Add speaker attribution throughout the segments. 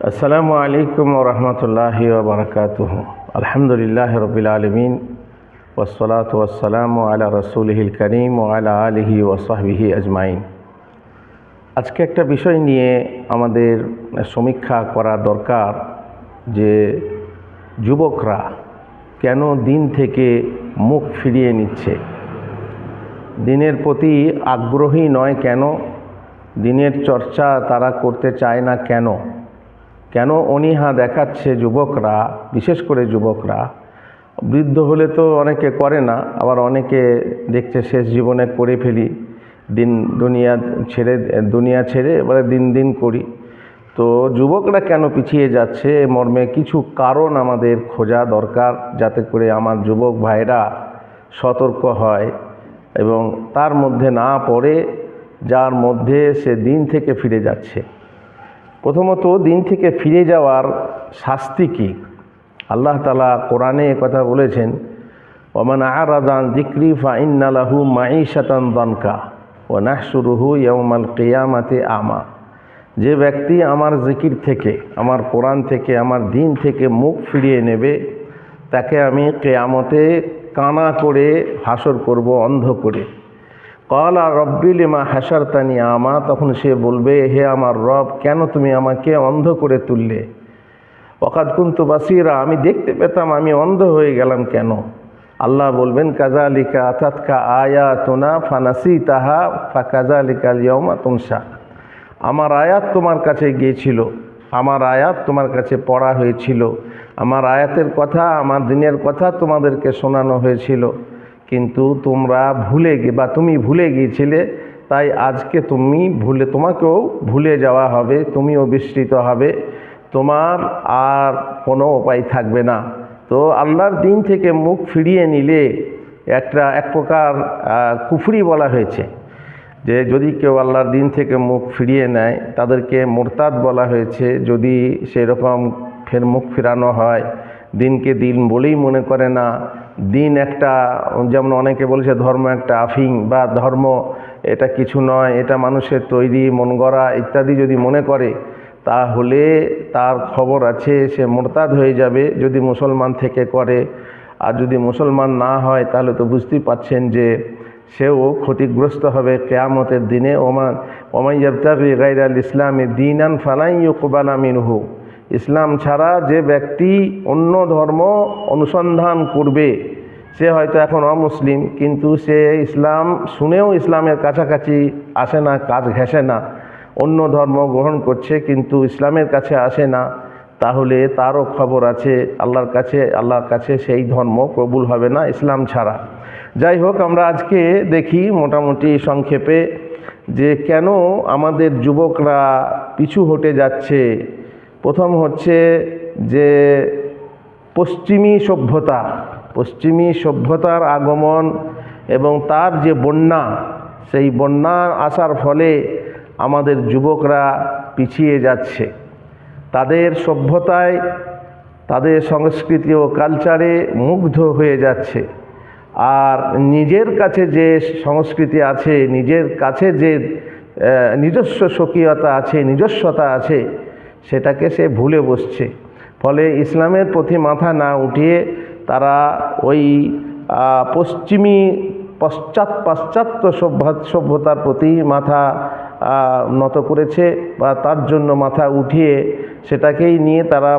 Speaker 1: আসসালামু আলাইকুম রহমতুল্লাহ বারকাত আলহামদুলিল্লাহ রবিল আলমিন ওসলাত ওসালাম আলা রসুলহিল করিম ও আলা আলহি ওসাহবিহি আজমাইন। আজকে একটা বিষয় নিয়ে আমাদের সমীক্ষা করা দরকার যে যুবকরা কেন দিন থেকে মুখ ফিরিয়ে নিচ্ছে? দিনের প্রতি আগ্রহী নয় কেন? দিনের চর্চা তারা করতে চায় না কেন? কেন অনীহা দেখাচ্ছে যুবকরা, বিশেষ করে যুবকরা? বৃদ্ধ হলে তো অনেকে করে না, আবার অনেকে দেখছে শেষ জীবনে করে ফেলি। দিন দুনিয়া ছেড়ে দুনিয়া ছেড়ে এবারে দিন দিন করি। তো যুবকরা কেন পিছিয়ে যাচ্ছে? মর্মে কিছু কারণ আমাদের খোঁজা দরকার যাতে করে আমার যুবক ভাইরা সতর্ক হয় এবং তার মধ্যে না পড়ে, যার মধ্যে সে দিন থেকে ফিরে যাচ্ছে। প্রথমত দিন থেকে ফিরে যাওয়ার শাস্তি কী? আল্লাহ তালা কোরআনে কথা বলেছেন, ওমান আরাদান জিক্রি ফা ইন্নালাহু মাই শাতান দনকা ও নাহসুরুহু ইয়মাল কেয়ামাতে আমা। যে ব্যক্তি আমার জিকির থেকে, আমার কোরআন থেকে, আমার দিন থেকে মুখ ফিরিয়ে নেবে, তাকে আমি কেয়ামতে কানা করে হাসর করব, অন্ধ করে। কলা রব্বিল মা হাসারতানি আমা, তখন সে বলবে, হে আমার রব, কেন তুমি আমাকে অন্ধ করে তুললে? অকাদ কুন্তু বাসিরা, আমি দেখতে পেতাম, আমি অন্ধ হয়ে গেলাম কেন? আল্লাহ বলবেন কাজালিকা আতাতকা আয়া তোনা ফানাসি তাহা ফা কাজালিকা লিয়মা তুমসা আমার আয়াত তোমার কাছে গিয়েছিল, আমার আয়াত তোমার কাছে পড়া হয়েছিল, আমার আয়াতের কথা, আমার দিনের কথা তোমাদেরকে শোনানো হয়েছিল। কিন্তু তোমরা ভুলে গে, বা তুমি ভুলে গিয়েছিলে, তাই আজকে তুমি ভুলে, তোমাকেও ভুলে যাওয়া হবে, তুমিও বিস্তৃত হবে, তোমার আর কোনো উপায় থাকবে না। তো আল্লাহর দিন থেকে মুখ ফিরিয়ে নিলে একটা, এক প্রকার কুফরি বলা হয়েছে, যে যদি কেউ আল্লাহর দিন থেকে মুখ ফিরিয়ে নেয়, তাদেরকে মোরতাদ বলা হয়েছে, যদি সেরকম ফের মুখ ফিরানো হয়, দিনকে দিন বলেই মনে করে না দিন একটা, যেমন অনেকে বলেছে ধর্ম একটা আফিং বা ধর্ম এটা কিছু নয়, এটা মানুষের তৈরি, মন গড়া ইত্যাদি যদি মনে করে, তাহলে তার খবর আছে, সে মোরতাদ হয়ে যাবে যদি মুসলমান থেকে করে। আর যদি মুসলমান না হয়, তাহলে তো বুঝতেই পাচ্ছেন যে সেও ক্ষতিগ্রস্ত হবে কেয়ামতের দিনে। ওমান ওমাইয়াবতাবি গাইরাল ইসলামে দিন আন ফালাই কোবালা মিনহু। ইসলাম ছাড়া যে ব্যক্তি অন্য ধর্ম অনুসন্ধান করবে, সে হয়তো এখন অমুসলিম, কিন্তু সে ইসলাম শুনেও ইসলামের কাছাকাছি আসে না, কাজ ঘেঁষে না। অন্য ধর্ম গ্রহণ করছে, কিন্তু ইসলামের কাছে আসে না। তাহলে তারও খবর আছে, আল্লাহর কাছে আল্লাহর কাছে সেই ধর্ম কবুল হবে না ইসলাম ছাড়া। যাই হোক, আমরা আজকে দেখি মোটামুটি সংক্ষেপে যে কেন আমাদের যুবকরা পিছু হটে যাচ্ছে প্রথম হচ্ছে যে পশ্চিমী সভ্যতা, পশ্চিমী সভ্যতার আগমন এবং তার যে বন্যা, সেই বন্যার আসার ফলে আমাদের যুবকরা পিছিয়ে যাচ্ছে। তাদের সভ্যতায়, তাদের সংস্কৃতি ও কালচারে মুগ্ধ হয়ে যাচ্ছে। আর নিজের কাছে যে সংস্কৃতি আছে, নিজের কাছে যে নিজস্ব স্বকীয়তা আছে, নিজস্বতা আছে সেটাকে সে ভুলে বসছে। ফলে ইসলামের প্রতি মাথা না উঠিয়ে তারা ওই পশ্চিমী পশ্চাৎ পাশ্চাত্য সভ্য সভ্যতার প্রতি মাথা নত করেছে বা তার জন্য মাথা উঠিয়ে সেটাকেই নিয়ে তারা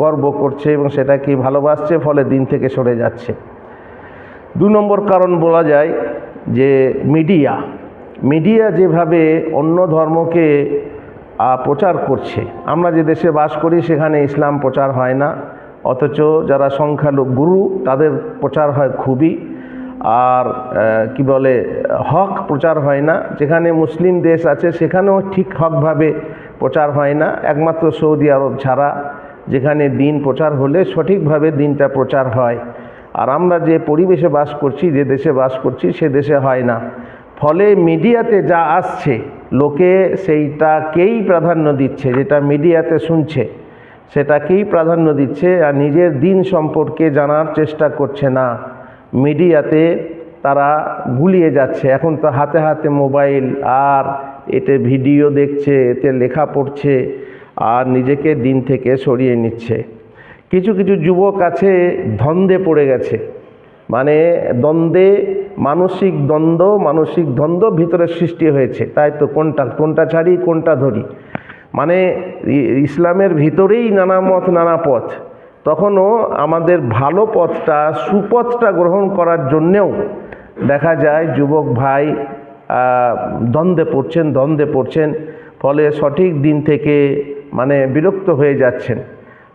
Speaker 1: গর্ব করছে এবং সেটাকেই ভালোবাসছে, ফলে দিন থেকে সরে যাচ্ছে। দু নম্বর কারণ বলা যায় যে মিডিয়া। মিডিয়া যেভাবে অন্য ধর্মকে প্রচার করছে। আমরা যে দেশে বাস করি, সেখানে ইসলাম প্রচার হয় না। অথচ যারা সংখ্যালঘু গুরু, তাদের প্রচার হয় খুবই। আর কি বলে, হক প্রচার হয় না। যেখানে মুসলিম দেশ আছে, সেখানেও ঠিক হকভাবে প্রচার হয় না। একমাত্র সৌদি আরব ছাড়া, যেখানে দিন প্রচার হলে সঠিকভাবে দিনটা প্রচার হয়। আর আমরা যে পরিবেশে বাস করছি, যে দেশে বাস করছি, সে দেশে হয় না। ফলে মিডিয়াতে যা আসছে, লোকে সেইটাকেই প্রাধান্য দিচ্ছে, যেটা মিডিয়াতে শুনছে, সেটাকেই প্রাধান্য দিচ্ছে আর নিজের দিন সম্পর্কে জানার চেষ্টা করছে না। মিডিয়াতে তারা গুলিয়ে যাচ্ছে। এখন তো হাতে হাতে মোবাইল, আর এতে ভিডিও দেখছে, এতে লেখা পড়ছে, আর নিজেকে দিন থেকে সরিয়ে নিচ্ছে। কিছু কিছু যুবক আছে, ধন্দে পড়ে গেছে। মানে দ্বন্দ্বে, মানসিক দ্বন্দ্ব মানসিক দ্বন্দ্ব ভিতরে সৃষ্টি হয়েছে। তাই তো কোনটা কোনটা ছাড়ি, কোনটা ধরি? মানে ইসলামের ভিতরেই নানা মত, নানা পথ। তখনও আমাদের ভালো পথটা, সুপথটা গ্রহণ করার জন্যেও দেখা যায় যুবক ভাই দ্বন্দ্বে পড়ছেন দ্বন্দ্বে পড়ছেন, ফলে সঠিক দিন থেকে মানে বিরক্ত হয়ে যাচ্ছেন।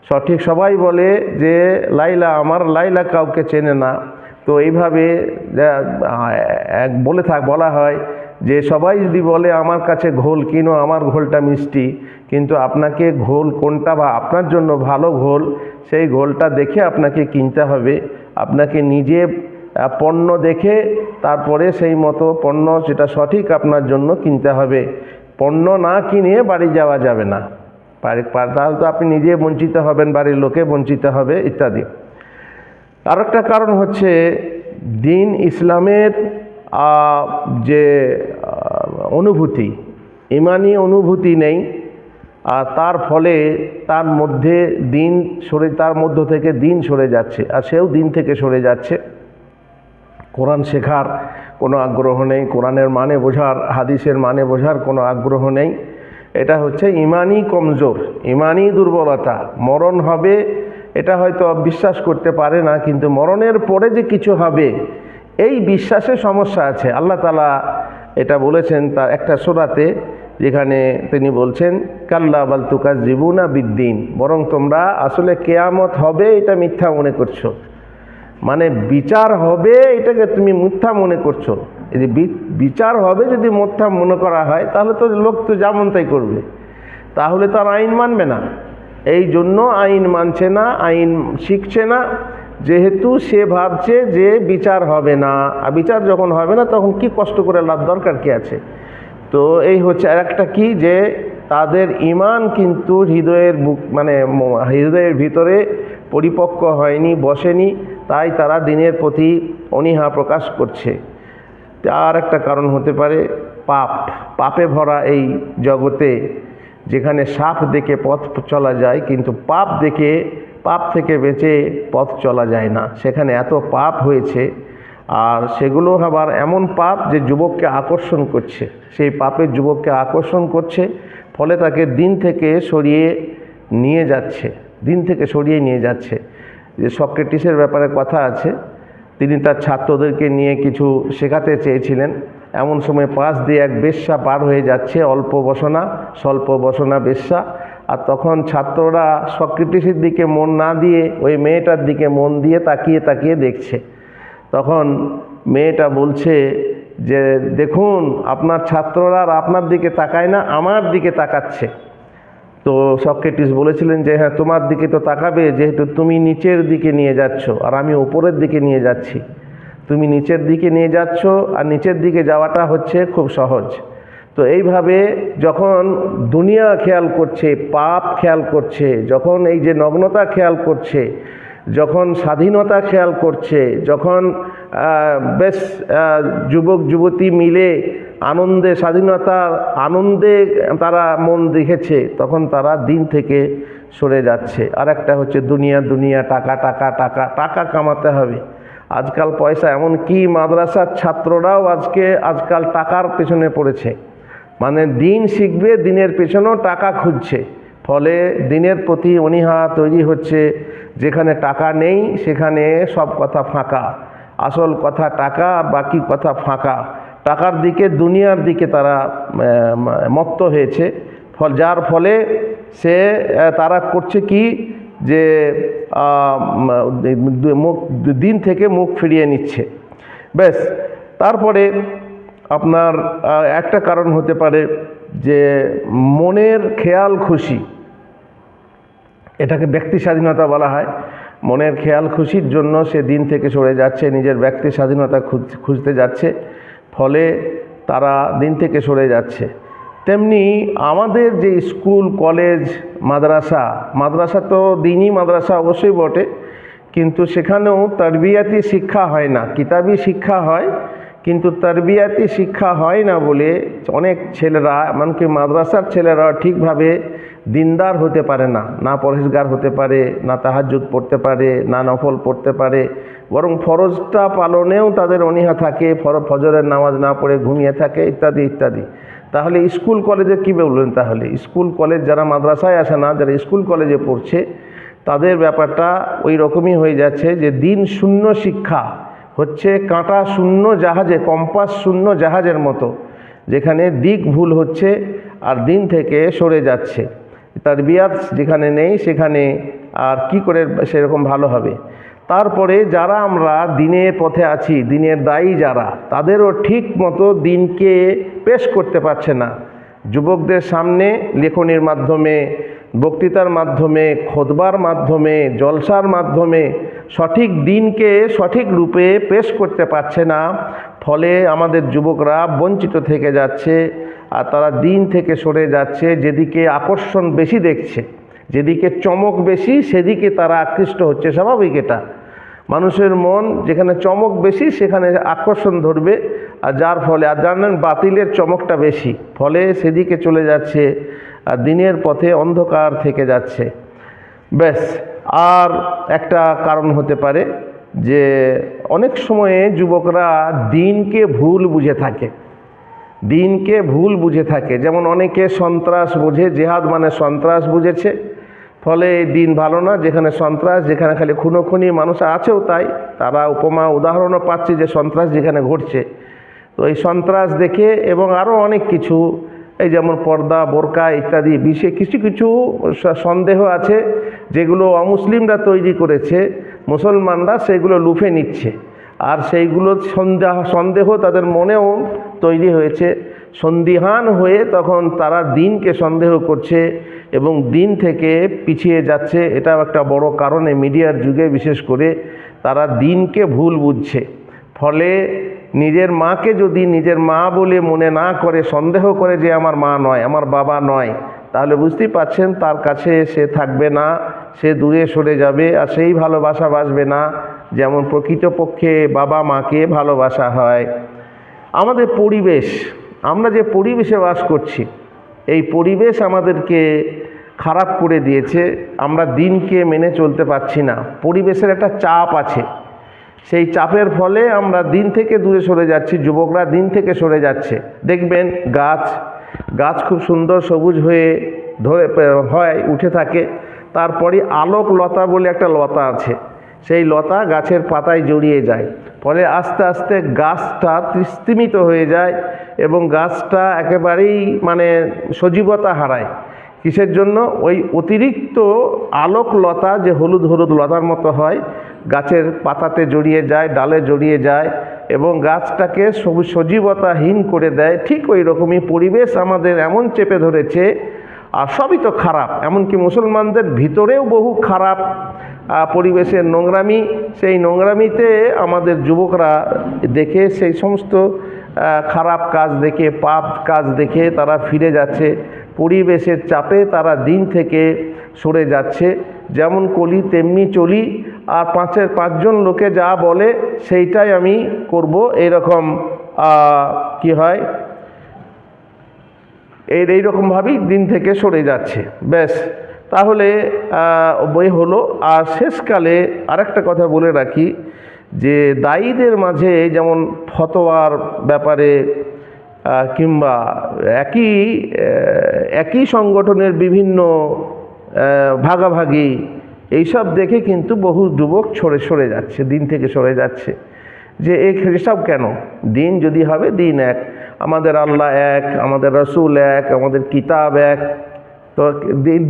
Speaker 1: সঠিক সবাই বলে যে, লাইলা, আমার লাইলা কাউকে চেনে না। তো এইভাবে এক, বলে থাক, বলা হয় যে সবাই যদি বলে, আমার কাছে ঘোল কিনো, আমার ঘোলটা মিষ্টি। কিন্তু আপনাকে ঘোল কোনটা বা আপনার জন্য ভালো ঘোল, সেই ঘোলটা দেখে আপনাকে কিনতে হবে। আপনাকে নিজে পণ্য দেখে তারপরে সেই মতো পণ্য যেটা সঠিক আপনার জন্য কিনতে হবে। পণ্য না কিনে বাড়ি যাওয়া যাবে না। তাহলে তো আপনি নিজে বঞ্চিত হবেন, বাড়ির লোকে বঞ্চিত হবে, ইত্যাদি। আরেকটা কারণ হচ্ছে দিন ইসলামের যে অনুভূতি, ইমানি অনুভূতি নেই আর তার ফলে তার মধ্যে দিন সরে, তার মধ্য থেকে দিন সরে যাচ্ছে, আর সেও দিন থেকে সরে যাচ্ছে। কোরআন শেখার কোনো আগ্রহ নেই, কোরআনের মানে বোঝার, হাদিসের মানে বোঝার কোনো আগ্রহ নেই। এটা হচ্ছে ইমানি কমজোর, ইমানি দুর্বলতা, মরণ হবে এটা হয়তো বিশ্বাস করতে পারে না, কিন্তু মরণের পরে যে কিছু হবে, এই বিশ্বাসে সমস্যা আছে। আল্লাহ তালা এটা বলেছেন তার একটা সোরাতে, যেখানে তিনি বলছেন, কাল্লা বালতুকা জীবুনা বিদ্দিন। বরং তোমরা আসলে কেয়ামত হবে এটা মিথ্যা মনে করছ। মানে বিচার হবে এটাকে তুমি মিথ্যা মনে করছ। এই যে বিচার হবে যদি মিথ্যা মনে করা হয়, তাহলে তো লোক তো যেমন তাই করবে। তাহলে তো আর আইন মানবে না। এই জন্য আইন মানছে না, আইন শিখছে না। যেহেতু সে ভাবছে যে বিচার হবে না, আর বিচার যখন হবে না, তখন কি কষ্ট করে লাভ দরকার কি আছে? তো এই হচ্ছে আর একটা কি, যে তাদের ইমান কিন্তু হৃদয়ের বুক মানে হৃদয়ের ভিতরে পরিপক্ক হয়নি, বসেনি, তাই তারা দিনের প্রতি অনীহা প্রকাশ করছে। আর একটা কারণ হতে পারে, পাপ। পাপে ভরা এই জগতে যেখানে সাপ দেখে পথ চলা যায়, কিন্তু পাপ দেখে, পাপ থেকে বেঁচে পথ চলা যায় না। সেখানে এত পাপ হয়েছে, আর সেগুলো আবার এমন পাপ যে যুবককে আকর্ষণ করছে। সেই পাপের যুবককে আকর্ষণ করছে, ফলে তাকে দিন থেকে সরিয়ে নিয়ে যাচ্ছে, দিন থেকে সরিয়ে নিয়ে যাচ্ছে। যে সক্রেটিসের ব্যাপারে কথা আছে, তিনি তার ছাত্রদেরকে নিয়ে কিছু শেখাতে চেয়েছিলেন। এমন সময় পাশ দিয়ে এক বেশ্যা পার হয়ে যাচ্ছে অল্প বসনা, স্বল্প বসনা বেশ্যা। আর তখন ছাত্ররা সক্রেটিসের দিকে মন না দিয়ে, ওই মেয়েটার দিকে মন দিয়ে তাকিয়ে তাকিয়ে দেখছে। তখন মেয়েটা বলছে যে, দেখুন, আপনার ছাত্ররা আর আপনার দিকে তাকায় না, আমার দিকে তাকাচ্ছে। তো সক্রেটিস বলেছিলেন যে হ্যাঁ তোমার দিকে তো তাকাবে, যেহেতু তুমি নিচের দিকে নিয়ে যাচ্ছ, আর আমি ওপরের দিকে নিয়ে যাচ্ছি। তুমি নিচের দিকে নিয়ে যাচ্ছ আর নিচের দিকে যাওয়াটা হচ্ছে খুব সহজ। তো এইভাবে যখন দুনিয়া খেয়াল করছে, পাপ খেয়াল করছে, যখন এই যে নগ্নতা খেয়াল করছে, যখন স্বাধীনতা খেয়াল করছে, যখন বেশ যুবক, যুবতী মিলে আনন্দে স্বাধীনতার আনন্দে তারা মন দেখেছে তখন তারা দিন থেকে সরে যাচ্ছে। আর একটা হচ্ছে দুনিয়া দুনিয়া, টাকা টাকা টাকা টাকা কামাতে হবে। আজকাল পয়সা, এমন কি মাদ্রাসার ছাত্ররাও আজকে, আজকাল টাকার পেছনে পড়েছে। মানে দিন শিখবে, দিনের পেছনেও টাকা খুঁজছে। ফলে দিনের প্রতি অনীহা তৈরি হচ্ছে, যেখানে টাকা নেই, সেখানে সব কথা ফাঁকা। আসল কথা টাকা, আর বাকি কথা ফাঁকা। টাকার দিকে, দুনিয়ার দিকে তারা মত্ত হয়েছে। ফল, যার ফলে সে তারা করছে কি? যে মুখ, দিন থেকে মুখ ফিরিয়ে নিচ্ছে। ব্যাস, তারপরে আপনার একটা কারণ হতে পারে যে, মনের খেয়াল খুশি। এটাকে ব্যক্তি স্বাধীনতা বলা হয়। মনের খেয়াল খুশির জন্য সে দিন থেকে সরে যাচ্ছে, নিজের ব্যক্তি স্বাধীনতা খুঁজ- খুঁজতে যাচ্ছে। ফলে তারা দিন থেকে সরে যাচ্ছে। তেমনি আমাদের যে স্কুল, কলেজ, মাদ্রাসা মাদ্রাসা তো দিনই মাদ্রাসা অবশ্যই বটে, কিন্তু সেখানেও তারবিয়াতি শিক্ষা হয় না। কিতাবি শিক্ষা হয়, কিন্তু তারবিয়াতি শিক্ষা হয় না বলে অনেক ছেলেরা, এমনকি মাদ্রাসার ছেলেরা ঠিকভাবে দিনদার হতে পারে না না পরহেজগার হতে পারে, না তাহাজ্জুদ পড়তে পারে, না নফল পড়তে পারে, বরং ফরজটা পালনেও তাদের অনীহা থাকে, ফর ফজরের নামাজ না পড়ে ঘুমিয়ে থাকে, ইত্যাদি ইত্যাদি। তাহলে স্কুল কলেজে কী বললেন তাহলে? স্কুল কলেজ যারা মাদ্রাসায় আসে না, যারা স্কুল কলেজে পড়ছে, তাদের ব্যাপারটা ওই রকমই হয়ে যাচ্ছে যে দিন শূন্য শিক্ষা হচ্ছে কাঁটা শূন্য জাহাজে, কম্পাস শূন্য জাহাজের মতো, যেখানে দিক ভুল হচ্ছে আর দিন থেকে সরে যাচ্ছে। তার বিয়াত যেখানে নেই, সেখানে আর কি করে সেরকম ভালো হবে? তারপরে যারা আমরা দিনের পথে আছি, দিনের দায়ী যারা, তাদেরও ঠিক মতো দিনকে পেশ করতে পারছে না। যুবকদের সামনে লেখনির মাধ্যমে, বক্তৃতার মাধ্যমে, খোদবার মাধ্যমে, জলসার মাধ্যমে সঠিক দিনকে সঠিক রূপে পেশ করতে পারছে না। ফলে আমাদের যুবকরা বঞ্চিত থেকে যাচ্ছে আর তারা দিন থেকে সরে যাচ্ছে, যেদিকে আকর্ষণ বেশি দেখছে, যেদিকে চমক বেশি, সেদিকে তারা আকৃষ্ট হচ্ছে, স্বাভাবিক এটা। মানুষের মন যেখানে চমক বেশি, সেখানে আকর্ষণ ধরবে আর যার ফলে, আর জানেন বাতিলের চমকটা বেশি, ফলে সেদিকে চলে যাচ্ছে আর দিনের পথে অন্ধকার থেকে যাচ্ছে। ব্যাস, আর একটা কারণ হতে পারে যে অনেক সময়ে যুবকরা দিনকে ভুল বুঝে থাকে। দিনকে ভুল বুঝে থাকে। যেমন অনেকে সন্ত্রাস বুঝে, জেহাদ মানে সন্ত্রাস বুঝেছে। ফলে এই দিন ভালো না, যেখানে সন্ত্রাস, যেখানে খালি খুনোখুনি, মানুষ আছেও তাই। তারা উপমা, উদাহরণও পাচ্ছে যে সন্ত্রাস যেখানে ঘটছে। তো এই সন্ত্রাস দেখে এবং আরও অনেক কিছু, এই যেমন পর্দা, বোরকা ইত্যাদি বিষয়ে কিছু কিছু সন্দেহ আছে, যেগুলো অমুসলিমরা তৈরি করেছে। মুসলমানরা সেগুলো লুফে নিচ্ছে। আর সেইগুলো সন্দেহ সন্দেহ তাদের মনেও তৈরি হয়েছে। সন্দিহান হয়ে তখন তারা দিনকে সন্দেহ করছে এবং দিন থেকে পিছিয়ে যাচ্ছে। এটাও একটা বড় কারণে মিডিয়ার যুগে, বিশেষ করে তারা দিনকে ভুল বুঝছে। ফলে নিজের মাকে যদি নিজের মা বলে মনে না করে, সন্দেহ করে যে আমার মা নয়, আমার বাবা নয়, তাহলে বুঝতেই পাচ্ছেন তার কাছে সে থাকবে না। সে দূরে সরে যাবে আর সেই ভালোবাসা বাসবে না, যেমন প্রকৃতপক্ষে বাবা মাকে ভালোবাসা হয়। আমাদের পরিবেশ, আমরা যে পরিবেশে বাস করছি, এই পরিবেশ আমাদেরকে খারাপ করে দিয়েছে, আমরা দিনকে মেনে চলতে পারছি না। পরিবেশের একটা চাপ আছে। সেই চাপের ফলে আমরা দিন থেকে দূরে সরে যাচ্ছি, যুবকরা দিন থেকে সরে যাচ্ছে। দেখবেন গাছ গাছ খুব সুন্দর সবুজ হয়ে ধরে, হয়, উঠে থাকে। তারপরে আলোক লতা বলে একটা লতা আছে। সেই লতা গাছের পাতায় জড়িয়ে যায়। ফলে আস্তে আস্তে গাছটা স্তিমিত হয়ে যায় এবং গাছটা একেবারেই মানে সজীবতা হারায়। কিসের জন্য? ওই অতিরিক্ত আলোক লতা যে হলুদ হলুদ লতার মতো হয়, গাছের পাতাতে জড়িয়ে যায়, ডালে জড়িয়ে যায় এবং গাছটাকে সজীবতাহীন করে দেয়। ঠিক ওই রকমই পরিবেশ আমাদের এমন চেপে ধরেছে আর সবই তো খারাপ। এমনকি মুসলমানদের ভিতরেও বহু খারাপ পরিবেশের নোংরামি। সেই নোংরামিতে আমাদের যুবকরা দেখে সেই সমস্ত খারাপ কাজ দেখে, পাপ কাজ দেখে তারা ফিরে যাচ্ছে। পরিবেশের চাপে তারা দিন থেকে সরে যাচ্ছে। যেমন কলি, তেমনি চলি। আর পাঁচের পাঁচজন লোকে যা বলে, সেইটাই আমি করব। এরকম কি হয়? এই এইরকমভাবেই দিন থেকে সরে যাচ্ছে। ব্যাস, তাহলে বই হলো। আর শেষকালে আরেকটা কথা বলে রাখি, যে দায়ীদের মাঝে যেমন ফতোয়ার ব্যাপারে কিংবা একই একই সংগঠনের বিভিন্ন ভাগাভাগি, এইসব দেখে কিন্তু বহু যুবক সরে সরে যাচ্ছে, দিন থেকে সরে যাচ্ছে। যে এই হিসাব কেন? দিন যদি হবে, দিন এক। আমাদের আল্লাহ এক, আমাদের রসুল এক, আমাদের কিতাব এক। তো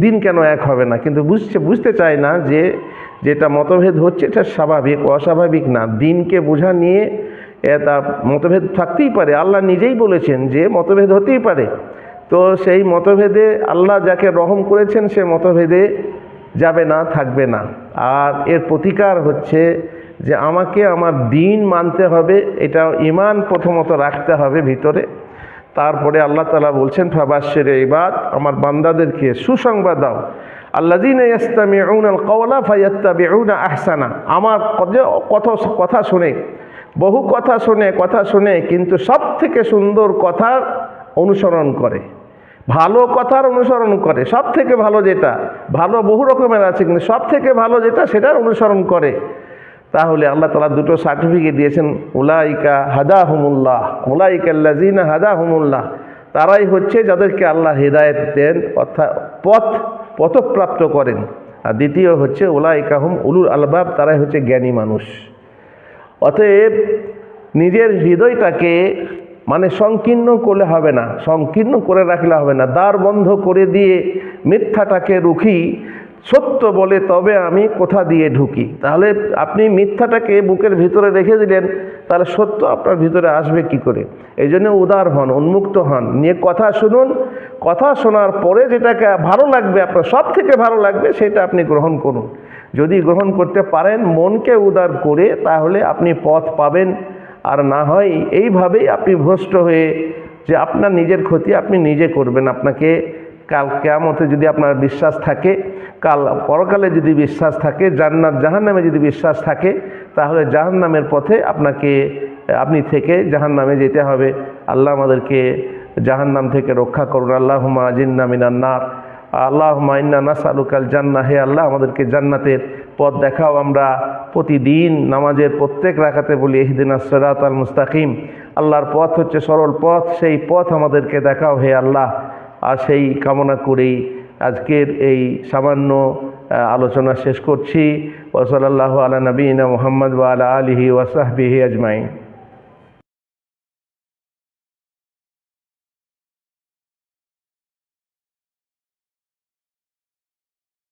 Speaker 1: দিন কেন এক হবে না? কিন্তু বুঝছে, বুঝতে চায় না যে যেটা মতভেদ হচ্ছে এটা স্বাভাবিক, অস্বাভাবিক না। দিনকে বোঝা নিয়ে এটা মতভেদ থাকতেই পারে। আল্লাহ নিজেই বলেছেন যে মতভেদ হতেই পারে। তো সেই মতভেদে আল্লাহ যাকে রহম করেছেন সে মতভেদে যাবে না, থাকবে না। আর এর প্রতিকার হচ্ছে যে আমাকে আমার দিন মানতে হবে, এটা ইমান প্রথমত রাখতে হবে ভিতরে। তারপরে আল্লাহ তালা বলছেন ফাবাসের ইবাদ, আমার বান্দাদেরকে সুসংবাদ দাও। আল্লাদিন ইস্তামিউন আল কওলা ফাইয়াত্তাবিউনা আহসানা। আমার কথা কথা শুনে, বহু কথা শুনে কথা শুনে কিন্তু সব থেকে সুন্দর কথার অনুসরণ করে। ভালো কথার অনুসরণ করে সব থেকে ভালো যেটা, ভালো বহু রকমের আছে, কিন্তু সব থেকে ভালো যেটা, সেটার অনুসরণ করে। তাহলে আল্লাহ তালা দুটো সার্টিফিকেট দিয়েছেন, উলাইকা হাদা হুমুল্লাহ উলাইকা লাজিনা হাদা হুমুল্লাহ তারাই হচ্ছে যাদেরকে আল্লাহ হৃদায়ত দেন, অর্থাৎ পথ পথপ্রাপ্ত করেন। আর দ্বিতীয় হচ্ছে উলাইকা হুম উলুর আলবাব, তারাই হচ্ছে জ্ঞানী মানুষ। অতএব নিজের হৃদয়টাকে মানে সংকীর্ণ করলে হবে না, সংকীর্ণ করে রাখলে হবে না, দ্বার বন্ধ করে দিয়ে মিথ্যাটাকে রুখি সত্য বলে তবে আমি কোথা দিয়ে ঢুকি? তাহলে আপনি মিথ্যাটাকে বুকের ভিতরে রেখে দিলেন, তাহলে সত্য আপনার ভিতরে আসবে কি করে? এই জন্য উদার হন, উন্মুক্ত হন, নিয়ে কথা শুনুন। কথা শোনার পরে যেটাকে ভালো লাগবে, আপনার সব থেকে ভালো লাগবে, সেটা আপনি গ্রহণ করুন। যদি গ্রহণ করতে পারেন, মনকে উদার করে, তাহলে আপনি পথ পাবেন। আর না হয় এইভাবেই আপনি ভ্রষ্ট হয়ে যে আপনার নিজের ক্ষতি আপনি নিজে করবেন। আপনাকে কাল কেয়ামতে যদি আপনার বিশ্বাস থাকে, কাল পরকালে যদি বিশ্বাস থাকে, জান্নাত জাহান্নামে যদি বিশ্বাস থাকে, তাহলে জাহান্নামের পথে আপনাকে, আপনি থেকে জাহান্নামে যেতে হবে। আল্লাহ আমাদেরকে জাহান্নাম থেকে রক্ষা করুন। আল্লাহ আজিন্না মিনান্নার আল্লাহ মাইন্না নাসালুকাল জান্না হে আল্লাহ, আমাদেরকে জান্নাতের পথ দেখাও। আমরা প্রতিদিন নামাজের প্রত্যেক রাখাতে বলি এহদিন আসরাত আল মুস্তাকিম। আল্লাহর পথ হচ্ছে সরল পথ। সেই পথ আমাদেরকে দেখাও। হে আল্লাহ আর সেই কামনা করেই আজকের এই সামান্য আলোচনা শেষ করছি। ওসলাল্লাহ আলা নবীনা মোহাম্মদ ওয়ালা আলহি ওয়াসাহবিহি আজমাইন।